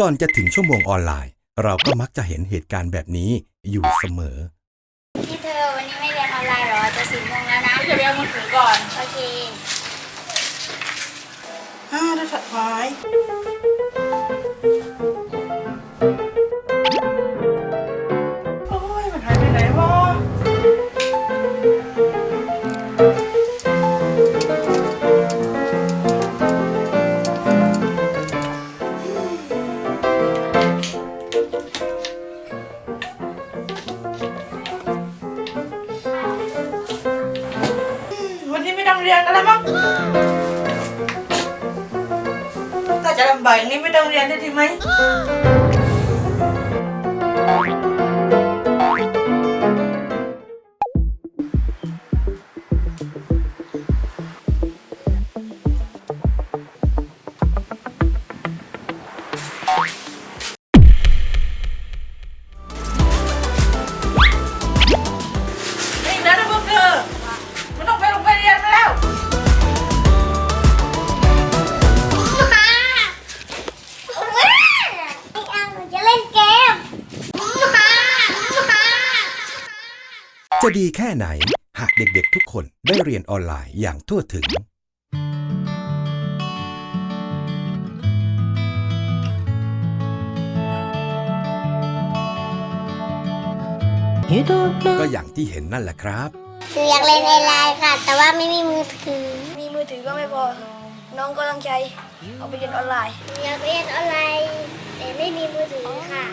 ก่อนจะถึงชั่วโมงออนไลน์ เราก็มักจะเห็นเหตุการณ์แบบนี้อยู่เสมอ พี่เธอวันนี้ไม่เรียนออนไลน์เหรอ จะสี่โมงแล้วนะจะไปเอามือถือก่อน โอเคอ้าวถ้าถัดไม้ วันนี้ไม่ต้องเรีย ล่นเกม จะดีแค่ไหน หากเด็กๆทุกคนได้เรียนออนไลน์อย่างทั่วถึง You don't ก็ know อย่างที่เห็นนั่นแหละครับหนูอยากเล่นออนไลน์ค่ะ แต่ว่าไม่มีมือถือ มีมือถือก็ไม่พอ น้องก็ต้องใช้เอาไปเรียนออนไลน์หนูอยากเล่นออนไลน์ แต่ไม่มีมือถือค่ะ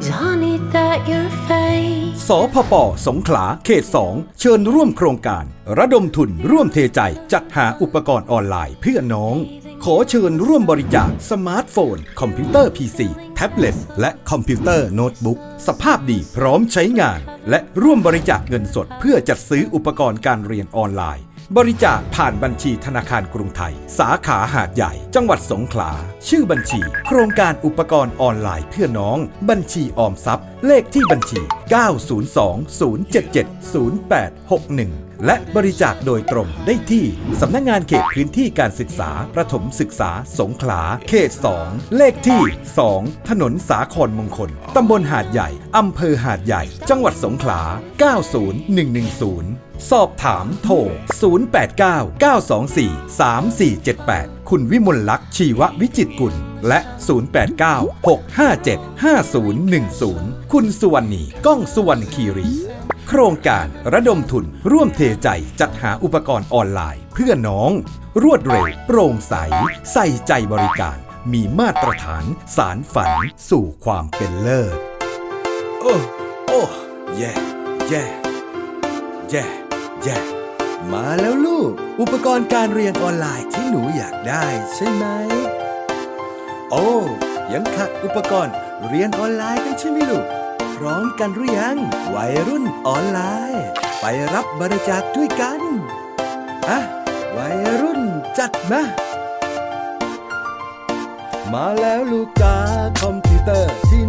is honey that your face สพปสงขลาเขต 2 เชิญร่วมโครงการ ระดมทุนร่วมเทใจจัดหาอุปกรณ์ออนไลน์เพื่อน้อง ขอเชิญร่วมบริจาคสมาร์ทโฟน คอมพิวเตอร์ PC แท็บเล็ตและคอมพิวเตอร์โน้ตบุ๊กสภาพดีพร้อมใช้งาน และร่วมบริจาคเงินสดเพื่อจัดซื้ออุปกรณ์การเรียนออนไลน์ บริจาคผ่านบัญชีธนาคารกรุงไทย สาขาหาดใหญ่ จังหวัดสงขลา ชื่อบัญชี โครงการอุปกรณ์ออนไลน์เพื่อน้อง บัญชีออมทรัพย์ เลขที่บัญชี 902-077-0861 และบริจาคโดยตรงได้ที่ สำนักงงานเขตพื้นที่การศึกษา ประถมศึกษา สงขลา เขต 2 เลขที่ 2 ถนนสาครมงคล ตำบลหาดใหญ่ อำเภอหาดใหญ่ จังหวัดสงขลา 90110 สอบถามโทร 089-924-3478 คุณวิมลลักษ์ชีววิจิตกุล และ 089-657-5010 คุณสุวรรณีก้องสุวรรณคีรี โครงการระดมทุนร่วมเทใจจัดหาอุปกรณ์ออนไลน์ เพื่อน้อง รวดเร็ว โปร่งใส ใส่ใจบริการ มีมาตรฐาน สารฝัน สู่ความเป็นเลิศโอ้โอ้แย่แย่แย่แย่มาแล้วลูก อุปกรณ์การเรียนออนไลน์ที่หนูอยากได้ใช่ไหม โอ้ยังขาดอุปกรณ์เรียนออนไลน์กันใช่ไหมลูก ร้อมกันหรือยัง วัยรุ่นออนไลน์ ไปรับบริจาคด้วยกันอะวัยรุ่นจัดมามาแล้วลูกจ้าคอมพิวเตอร์ที่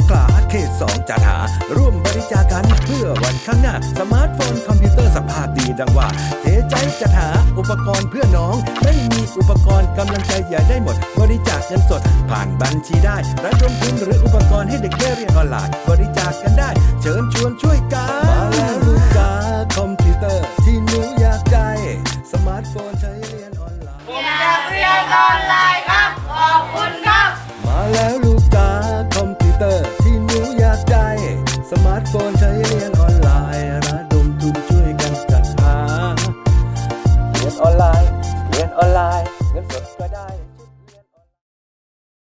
งขลาเขตสองจัดหา ร่วมบริจาคกันเพื่อวันข้างหน้า สมาร์ทโฟนคอมพิวเตอร์สภาพดีดังว่า เทใจจัดหาอุปกรณ์เพื่อน้อง ไม่มีอุปกรณ์กำลังใจอย่าได้หมด บริจาคเงินสด ผ่านบัญชีได้ระดมทุนหรืออุปกรณ์ให้เด็กได้เรียนออนไลน์ บริจาคกันได้ เชิญชวนช่วย